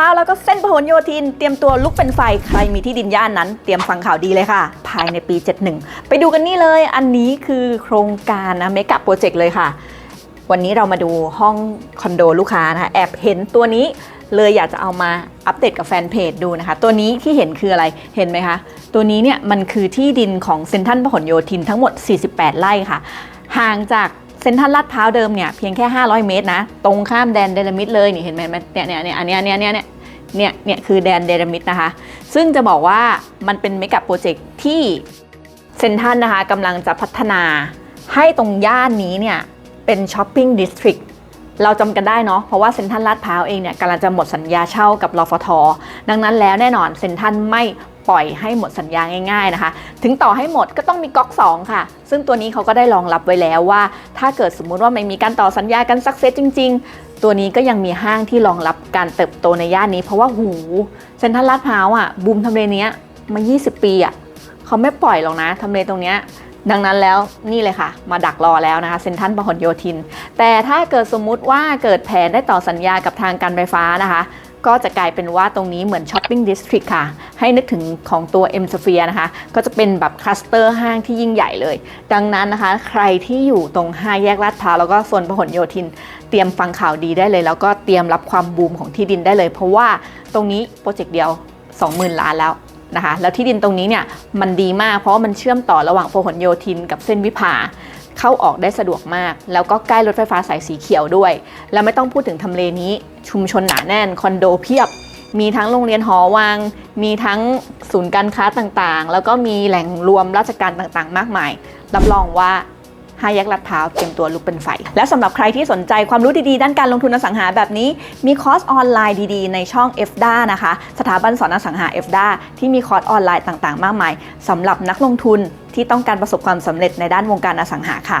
ร้าวแล้วก็เส้นพหลโยธิน เตรียมตัวลุกเป็นไฟใครมีที่ดินย่านนั้น เตรียมฟังข่าวดีเลยค่ะ ภายในปี 71 ไปดูกันนี่เลย อันนี้คือโครงการนะเมกะโปรเจกต์เลยค่ะ วันนี้เรามาดูห้องคอนโดลูกค้านะคะแอบเห็นตัวนี้เลยอยากจะเอามาอัปเดตกับแฟนเพจดูนะคะ ตัวนี้ที่เห็นคืออะไรเห็นไหมคะ ตัวนี้เนี่ยมันคือที่ดินของเซ็นทรัลพหลโยธินทั้งหมด 48 ไร่ค่ะ ห่างจาก เซ็นทรัลลาดพร้าวเดิมเนี่ยเพียงแค่ 500 เมตรนะ ตรงข้ามแดนเดลมิดเลยนี่เห็นไหมเนี่ยเนี่ยเนี่ยอันนี้เนี่ยเนี่ยเนี่ยเนี่ยเนี่ยคือแดนเดลมิดนะคะ ซึ่งจะบอกว่ามันเป็นเมกะโปรเจกต์ที่เซ็นทรัลนะคะกำลังจะพัฒนาให้ตรงย่านนี้เนี่ยเป็นช้อปปิ้งดิสทริก เราจำกันได้เนาะเพราะว่าเซ็นทรัลลาดพร้าวเองเนี่ยกำลังจะหมดสัญญาเช่ากับรฟท ดังนั้นแล้วแน่นอนเซ็นทรัลไม่ปล่อยให้หมดสัญญาง่าย ๆนะคะ ถึงต่อให้หมดก็ต้องมีก๊อก 2 ค่ะ ซึ่งตัวนี้เขาก็ได้รองรับไว้แล้วว่า ถ้าเกิดสมมุติว่าไม่มีการต่อสัญญากันสักเซสจริง ๆ ตัวนี้ก็ยังมีห้างที่รองรับการเติบโตในย่านนี้ เพราะว่าหูเซ็นทรัลลาดพร้าวอะบูมทำเลเนี้ยมา 20 ปีอะเขาไม่ปล่อยหรอกนะทำเลตรงเนี้ย ดังนั้นแล้วนี่เลยค่ะ มาดักรอแล้วนะคะเซ็นทรัลพหลโยธิน แต่ถ้าเกิดสมมุติว่าเกิดแผนได้ต่อสัญญากับทางการไฟฟ้านะคะก็จะกลายเป็นว่าตรงนี้เหมือนช้อปปิ้งดิสทริกค่ะ ให้นึกถึงของตัว M Sphere นะคะ ก็จะเป็นแบบคลัสเตอร์ห้างที่ยิ่งใหญ่เลย ดังนั้นนะคะ ใครที่อยู่ตรง 5 แยกลาดพร้าวแล้วก็โซนพหลโยธิน เตรียมฟังข่าวดีได้เลย แล้วก็เตรียมรับความบูมของที่ดินได้เลย เพราะว่าตรงนี้โปรเจกต์เดียว 20,000 ล้านแล้ว นะคะแล้วที่ดินตรงนี้เนี่ยมันดีมากเพราะว่ามันเชื่อมต่อระหว่างพหลโยธินกับเส้นวิภาเข้าออกได้สะดวกมาก แล้วก็ใกล้รถไฟฟ้าสายสีเขียวด้วย แล้วไม่ต้องพูดถึงทำเลนี้ชุมชนหนาแน่นคอนโดเพียบ มีทั้งโรงเรียนหอวัง มีทั้งศูนย์การค้าต่างๆ แล้วก็มีแหล่งรวมราชการต่างๆ มากมายรับรองว่า ห้าแยกลาดพร้าวเตรียมตัวลุกเป็นไฟ และสำหรับใครที่สนใจความรู้ดีๆ ด้านการลงทุนอสังหาแบบนี้ มีคอร์สออนไลน์ดีๆ ในช่อง FDA นะคะ สถาบันสอนอสังหา FDA ที่มีคอร์สออนไลน์ต่างๆ มากมายสำหรับนักลงทุนที่ต้องการประสบความสำเร็จในด้านวงการอสังหาค่ะ